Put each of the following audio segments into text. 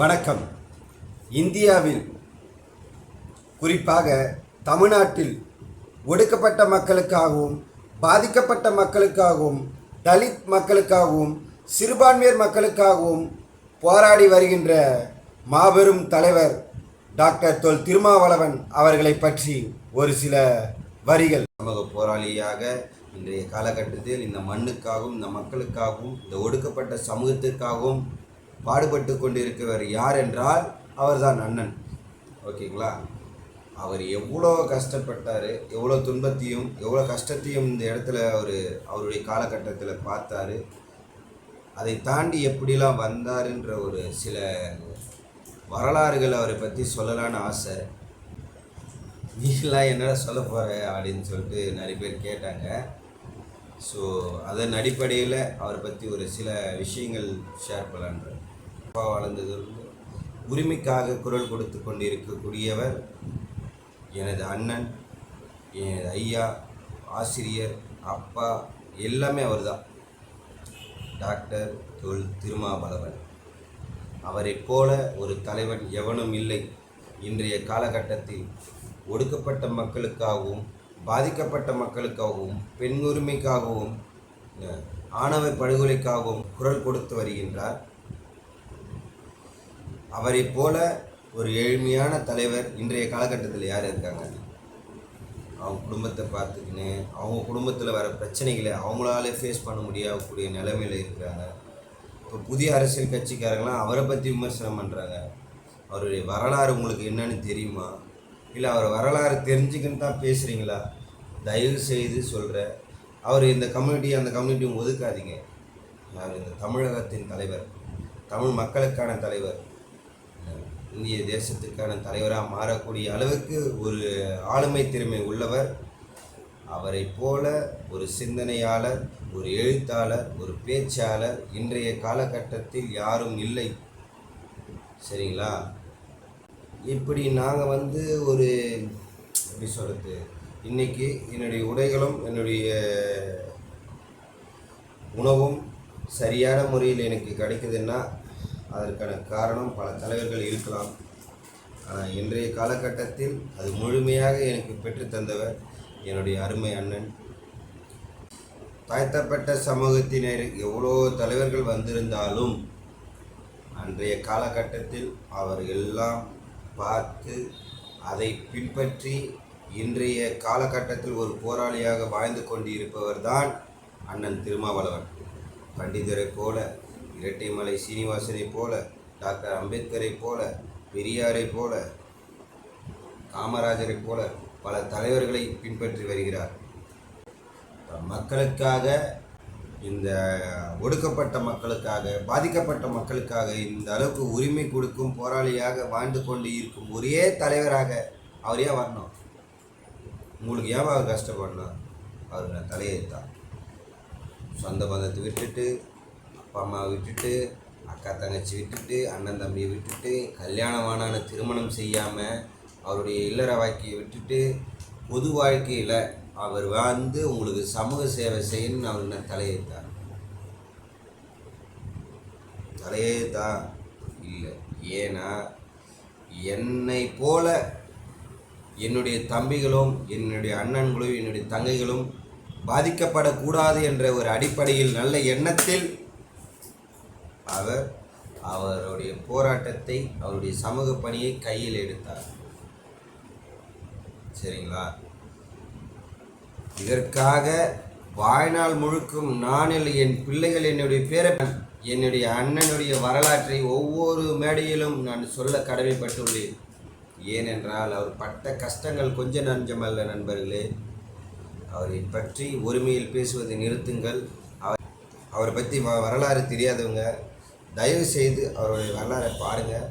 வணக்கம். இந்தியாவில் குறிப்பாக தமிழ்நாட்டில் ஒடுக்கப்பட்ட மக்களுக்காகவும் பாதிக்கப்பட்ட மக்களுக்காகவும் தலித் மக்களுக்காகவும் சிறுபான்மையர் மக்களுக்காகவும் போராடி வருகின்ற மாபெரும் தலைவர் டாக்டர் தொல் திருமாவளவன் அவர்களை பற்றி ஒரு சில வரிகள். சமூக போராளியாக இன்றைய காலகட்டத்தில் இந்த மண்ணுக்காகவும் இந்த மக்களுக்காகவும் இந்த ஒடுக்கப்பட்ட சமூகத்திற்காகவும் பாடுபட்டு கொண்டிருக்கிறவர் யார் என்றால் அவர்தான் அண்ணன். ஓகேங்களா? அவர் எவ்வளோ கஷ்டப்பட்டார் எவ்வளோ துன்பத்தையும் எவ்வளோ கஷ்டத்தையும் இந்த இடத்துல அவர் அவருடைய காலகட்டத்தில் பார்த்தாரு. அதை தாண்டி எப்படிலாம் வந்தாருன்ற ஒரு சில வரலாறுகள் அவரை பற்றி சொல்லலான்னு ஆசை. நீங்களாம் என்னடா சொல்ல போகிற அப்படின்னு சொல்லிட்டு நிறைய பேர் கேட்டாங்க. ஸோ அதன் அடிப்படையில் அவரை பற்றி ஒரு சில விஷயங்கள் ஷேர் பண்ணலான்றேன் அப்பா வளர்ந்தது. உரிமைக்காக குரல் கொடுத்து கொண்டிருக்கக்கூடியவர் எனது அண்ணன் எனது ஐயா ஆசிரியர் அப்பா எல்லாமே அவர்தான். டாக்டர் தொல் திருமாவளவன். அவரைப் போல ஒரு தலைவன் எவனும் இல்லை. இன்றைய காலகட்டத்தில் ஒடுக்கப்பட்ட மக்களுக்காகவும் பாதிக்கப்பட்ட மக்களுக்காகவும் பெண் உரிமைக்காகவும் ஆணவ படுகொலைக்காகவும் குரல் கொடுத்து வருகின்றார். அவரைப் போல ஒரு எளிமையான தலைவர் இன்றைய காலகட்டத்தில் யார் இருக்காங்க? அவங்க குடும்பத்தை பார்த்துக்கின்னு அவங்க குடும்பத்தில் வர பிரச்சனைகளை அவங்களாலே ஃபேஸ் பண்ண முடியக்கூடிய நிலைமையில் இருக்கிறாங்க. இப்போ புதிய அரசியல் கட்சிக்காரங்களாம் அவரை பற்றி விமர்சனம் பண்ணுறாங்க அவருடைய வரலாறு உங்களுக்கு என்னன்னு தெரியுமா? இல்லை அவர் வரலாறு தெரிஞ்சுக்கின்னு தான் பேசுகிறீங்களா தயவு செய்து சொல்கிறேன் அவர் இந்த கம்யூனிட்டி அந்த கம்யூனிட்டியும் ஒதுக்காதீங்க. அவர் இந்த தமிழகத்தின் தலைவர். தமிழ் மக்களுக்கான தலைவர். இந்திய தேசத்துக்கான தலைவராக மாறக்கூடிய அளவுக்கு ஒரு ஆளுமை திறமை உள்ளவர். அவரை போல ஒரு சிந்தனையாளர் ஒரு எழுத்தாளர் ஒரு பேச்சாளர் இன்றைய காலகட்டத்தில் யாரும் இல்லை. சரிங்களா? இப்படி நாங்கள் வந்து ஒரு எப்படி சொல்கிறது இன்றைக்கி என்னுடைய உடைகளும் என்னுடைய உணவும் சரியான முறையில் எனக்கு கிடைக்குதுன்னா அதற்கான காரணம் பல தலைவர்கள் இருக்கலாம். ஆனால் இன்றைய காலகட்டத்தில் அது முழுமையாக எனக்கு பெற்றுத்தந்தவர் என்னுடைய அருமை அண்ணன். தாழ்த்தப்பட்ட சமூகத்தினர் எவ்வளோ தலைவர்கள் வந்திருந்தாலும் அன்றைய காலகட்டத்தில் அவர் எல்லாம் பார்த்து அதை பின்பற்றி இன்றைய காலகட்டத்தில் ஒரு போராளியாக வாழ்ந்து கொண்டிருப்பவர்தான் அண்ணன் திருமாவளவன். பண்டிதரை போல இரட்டைமலை சீனிவாசனைப் போல டாக்டர் அம்பேத்கரைப் போல பெரியாரைப் போல காமராஜரைப் போல பல தலைவர்களை பின்பற்றி வருகிறார். மக்களுக்காக இந்த ஒடுக்கப்பட்ட மக்களுக்காக பாதிக்கப்பட்ட மக்களுக்காக இந்த அளவுக்கு உரிமை கொடுக்கும் போராளியாக வாழ்ந்து கொண்டு இருக்கும் ஒரே தலைவராக அவர் ஏன் வரணும்? உங்களுக்கு ஏன் அவர் கஷ்டப்படணும்? அவர் நான் தலையெழுத்தான். சொந்த பந்தத்தை விட்டுட்டு அப்பா அம்மாவை விட்டுட்டு அக்கா தங்கச்சி விட்டுட்டு அண்ணன் தம்பியை விட்டுட்டு கல்யாணமானான திருமணம் செய்யாமல் அவருடைய இல்லற வாழ்க்கையை விட்டுட்டு பொது வாழ்க்கையில் அவர் வந்து உங்களுக்கு சமூக சேவை செய்யணும்னு அவர் என்ன தலையெழுத்தார்? தலையெழுத்தா? இல்லை. ஏன்னா என்னை போல என்னுடைய தம்பிகளும் என்னுடைய அண்ணன்களும் என்னுடைய தங்கைகளும் பாதிக்கப்படக்கூடாது என்ற ஒரு அடிப்படையில் நல்ல எண்ணத்தில் அவர் அவருடைய போராட்டத்தை அவருடைய சமூக பணியை கையில் எடுத்தார். சரிங்களா? இதற்காக வாழ்நாள் முழுக்கும் நான் இல்லை என் பிள்ளைகள் என்னுடைய பேர என்னுடைய அண்ணனுடைய வரலாற்றை ஒவ்வொரு மேடையிலும் நான் சொல்ல கடமைப்பட்டுள்ளேன். ஏனென்றால் அவர் பட்ட கஷ்டங்கள் கொஞ்சம் நஞ்சமல்ல நண்பர்களே. அவரை பற்றி ஒருமையில் பேசுவதை நிறுத்துங்கள். அவர் அவரை பற்றி வ- வரலாறு தெரியாதவங்க. தயவு செய்து அவருடைய வரலாறை பாருங்கள்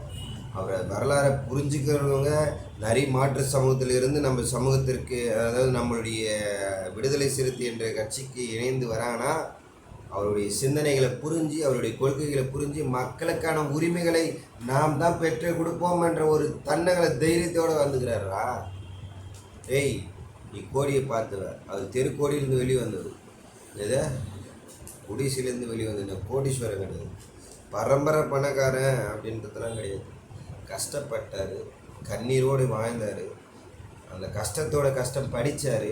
அவரை வரலாறை புரிஞ்சுக்கிறவங்க நரி மாற்று சமூகத்திலிருந்து நம்ம சமூகத்திற்கு அதாவது நம்மளுடைய விடுதலை சிறுத்தை என்ற கட்சிக்கு இணைந்து வராங்கன்னா அவருடைய சிந்தனைகளை புரிஞ்சு அவருடைய கொள்கைகளை புரிஞ்சு மக்களுக்கான உரிமைகளை நாம் தான் பெற்று கொடுப்போம் என்ற ஒரு தன்னங்களை தைரியத்தோடு வந்துக்கிறாரா? ஏய் நீ கோடியை பார்த்துவ அது தெருக்கோடியிலேருந்து வெளியே வந்தது. எதை குடிசிலேருந்து வெளியே வந்தது. கோடீஸ்வரன் கிடையாது பரம்பரை பணக்காரன் அப்படின்றதுலாம் கிடையாது. கஷ்டப்பட்டார். கண்ணீரோடு வாழ்ந்தார். அந்த கஷ்டத்தோட கஷ்டம் படித்தார்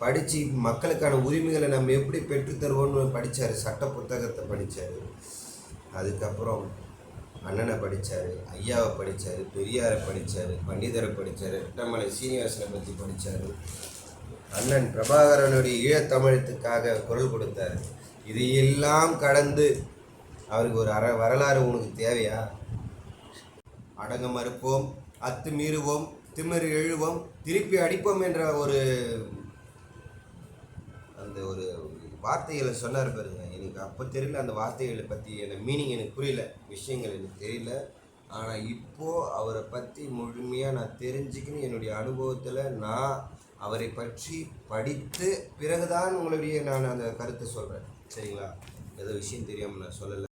படித்து மக்களுக்கான உரிமைகளை நம்ம எப்படி பெற்றுத்தருவோம்னு படித்தார் சட்ட புத்தகத்தை படித்தார் அதுக்கப்புறம் அண்ணனை படித்தார் ஐயாவை படித்தார் பெரியாரை படித்தார் பண்டிதரை படித்தார் ரெட்டமலை சீனிவாசனை பற்றி படித்தார் அண்ணன் பிரபாகரனுடைய ஈழத்தமிழத்துக்காக குரல் கொடுத்தார். இதையெல்லாம் கடந்து அவருக்கு ஒரு அற வரலாறு உனக்கு தேவையா? அடங்க மறுப்போம் அத்து மீறுவோம் திமிர் எழுவோம் திருப்பி அடிப்போம் என்ற ஒரு அந்த ஒரு வார்த்தைகளை சொன்னார் பாருங்க. எனக்கு அப்போ தெரியல அந்த வார்த்தைகளை பற்றி அந்த மீனிங் எனக்கு புரியல விஷயங்கள் எனக்கு தெரியல. ஆனால் இப்போது அவரை பற்றி முழுமையாக நான் தெரிஞ்சுக்கின்னு என்னுடைய அனுபவத்தில் நான் அவரை பற்றி படித்து பிறகுதான் உங்களுடைய நான் அந்த கருத்தை சொல்கிறேன் சரிங்களா? ஏதோ விஷயம் தெரியாமல் நான் சொல்லலை.